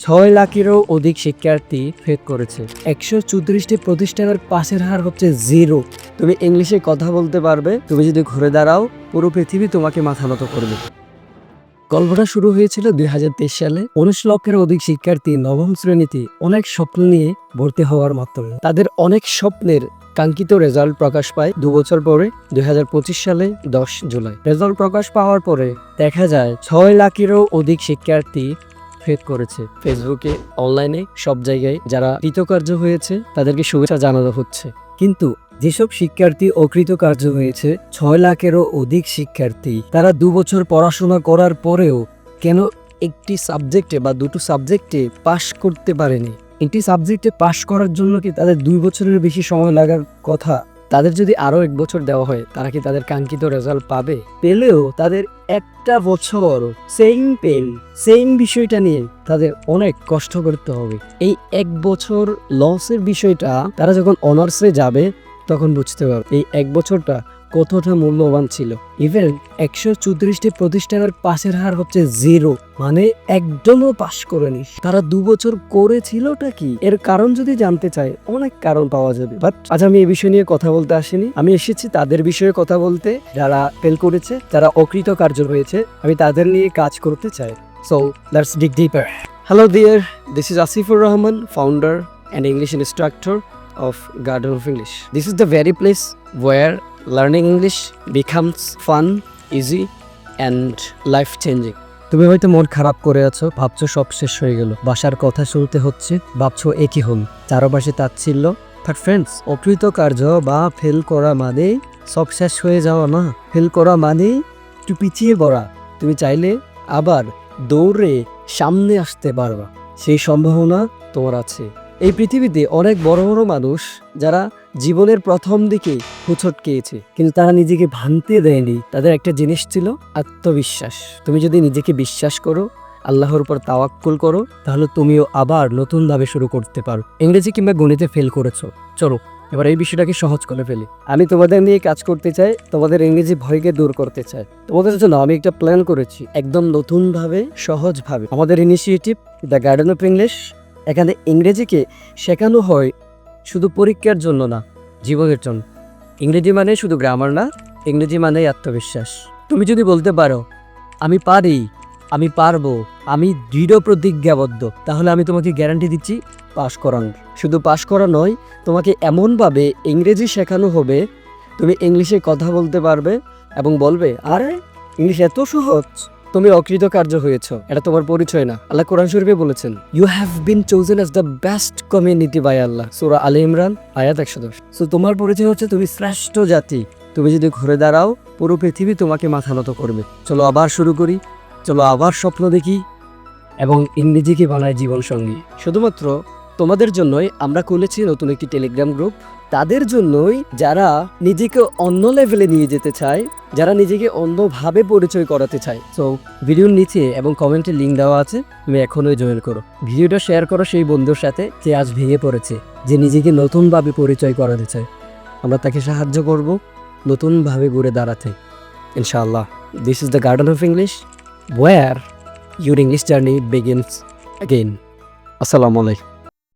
ছয় লাখেরও অধিক শিক্ষার্থী ফেক করেছে। একশো চৌত্রিশটি প্রতিষ্ঠানের পাশের হার হচ্ছে জিরো। তুমি ইংলিশে কথা বলতে পারবে, তুমি যদি ঘুরে দাঁড়াও, পুরো পৃথিবী তোমাকে মাথা নত করবে। গল্পটা শুরু হয়েছিল দুই সালে। উনিশ লক্ষের অধিক শিক্ষার্থী নবম শ্রেণীতে অনেক স্বপ্ন নিয়ে ভর্তি হওয়ার মাধ্যমে। তাদের অনেক স্বপ্নের কাঙ্ক্ষিত রেজাল্ট প্রকাশ পায় দু বছর পরে, দুই হাজার পঁচিশ সালে, দশ জুলাই। রেজাল্ট প্রকাশ পাওয়ার পরে দেখা যায়, ছয় লাখেরও অধিক শিক্ষার্থী ফেক করেছে। ফেসবুকে অনলাইনে সব জায়গায় যারা কৃতকার্য হয়েছে, তাদেরকে শুভেচ্ছা জানানো হচ্ছে। কিন্তু যেসব শিক্ষার্থী অকৃতকার্য হয়েছে, ছয় লাখেরও অধিক শিক্ষার্থী, তারা দু বছর পড়াশোনা করার পরেও কেন একটি সাবজেক্টে বা দুটো সাবজেক্টে পাশ করতে পারেনি? একটি সাবজেক্টে পাশ করার জন্য কি তাদের দুই বছরের বেশি সময় লাগার কথা তাদের যদি আরও এক বছর দেওয়া হয়, তারা কি তাদের কাঙ্ক্ষিত রেজাল্ট পাবে? পেলেও তাদের একটা বছর সেম পেন সেম বিষয়টা নিয়ে তাদের অনেক কষ্ট করতে হবে। এই এক বছর লসের বিষয়টা, তারা যখন অনার্সে যাবে, তখন বুঝতে পারবে। এই এক বছরটা কতটা মূল্যবান ছিল। ইভেন একশো চৌত্রিশটি প্রতিষ্ঠানের পাশের হার হচ্ছে জিরো মানে একদমও পাশ করেনি। তারা দু বছর করেছিলটা কি? এর কারণ যদি জানতে চাই অনেক কারণ পাওয়া যাবে। বাট আজ আমি এই বিষয় নিয়ে কথা বলতে আসিনি। আমি এসেছি তাদের বিষয়ে কথা বলতে। যারা ফেল করেছে, যারা অকৃতকার্য হয়েছে, আমি তাদের নিয়ে কাজ করতে চাই। So let's dig deeper hello dear this is Asifur Rahman founder and English instructor of Garden of English. This is the very place where learning English becomes fun easy and life changing তুমি হয়তো মন খারাপ করে আছো, ভাবছ সব শেষ হয়ে গেল। বাসার কথা শুনতে হচ্ছে, ভাবছ একই হল। চারপাশে তাচ্ছিল্য। বাট ফ্রেন্ডস অকৃতকার্য বা ফেল করা মানে সব শেষ হয়ে যাওয়া না। ফেল করা মানে একটু পিছিয়ে পড়া। তুমি চাইলে আবার দৌড়ে সামনে আসতে পারবা। সেই সম্ভাবনা তোমার আছে। এই পৃথিবীতে অনেক বড় বড় মানুষ, যারা জীবনের প্রথম দিকে হুচট খেয়েছে, কিন্তু তারা নিজেকে ভাঙতে দেয়নি। তাদের একটা জিনিস ছিল আত্মবিশ্বাস। তুমি যদি নিজেকে বিশ্বাস করো, আল্লাহর উপর তাওয়াক্কুল করো, তাহলে তুমিও আবার নতুনভাবে শুরু করতে পারো। ইংরেজি কিংবা গণিতে ফেল করেছ। চলো, এবার এই বিষয়টাকে সহজ করে ফেলি। আমি তোমাদের নিয়ে কাজ করতে চাই, তোমাদের ইংরেজি ভয়কে দূর করতে চাই। তোমাদের জন্য আমি একটা প্ল্যান করেছি, একদম নতুনভাবে, সহজভাবে। আমাদের initiative the garden of English এখানে ইংরেজিকে শেখানো হয় শুধু পরীক্ষার জন্য না, জীবনের জন্য। ইংরেজি মানে শুধু গ্রামার না, ইংরেজি মানেই আত্মবিশ্বাস। তুমি যদি বলতে পারো, আমি পারি, আমি পারব, আমি দৃঢ় প্রতিজ্ঞাবদ্ধ, তাহলে আমি তোমাকে গ্যারান্টি দিচ্ছি পাশ করান শুধু পাশ করা নয়, তোমাকে এমনভাবে ইংরেজি শেখানো হবে, তুমি ইংলিশে কথা বলতে পারবে এবং বলবে, আরে, ইংলিশ এত সহজ! তুমি অকৃতকার্য হয়েছ, এটা তোমার পরিচয় না। আল্লাহ কোরআন শরীফে বলেছেন you have been chosen as the best community by Allah সুরা আলী ইমরান, আয়াত একশো দশ। সো তোমার পরিচয় হচ্ছে তুমি শ্রেষ্ঠ জাতি। তুমি যদি ঘুরে দাঁড়াও, পুরো পৃথিবী তোমাকে মাথা নত করবে। চলো আবার শুরু করি, চলো আবার স্বপ্ন দেখি এবং ইংরেজিকে বানায় জীবন সঙ্গী শুধুমাত্র তোমাদের জন্যই আমরা খুলেছি নতুন একটি টেলিগ্রাম গ্রুপ তাদের জন্যই যারা নিজেকে অন্য লেভেলে নিয়ে যেতে চায়, যারা নিজেকে অন্যভাবে পরিচয় করাতে চায়। সো ভিডিওর নিচে এবং কমেন্টে লিঙ্ক দেওয়া আছে, তুমি এখনই জয়েন করো। ভিডিওটা শেয়ার করো সেই বন্ধুর সাথে যে আজ ভেঙে পড়েছে, যে নিজেকে নতুনভাবে পরিচয় করাতে চায়। আমরা তাকে সাহায্য করব নতুনভাবে ঘুরে দাঁড়াতে। ইনশাআল্লাহ। This is the garden of English where your English journey begins again আসসালামু আলাইকুম।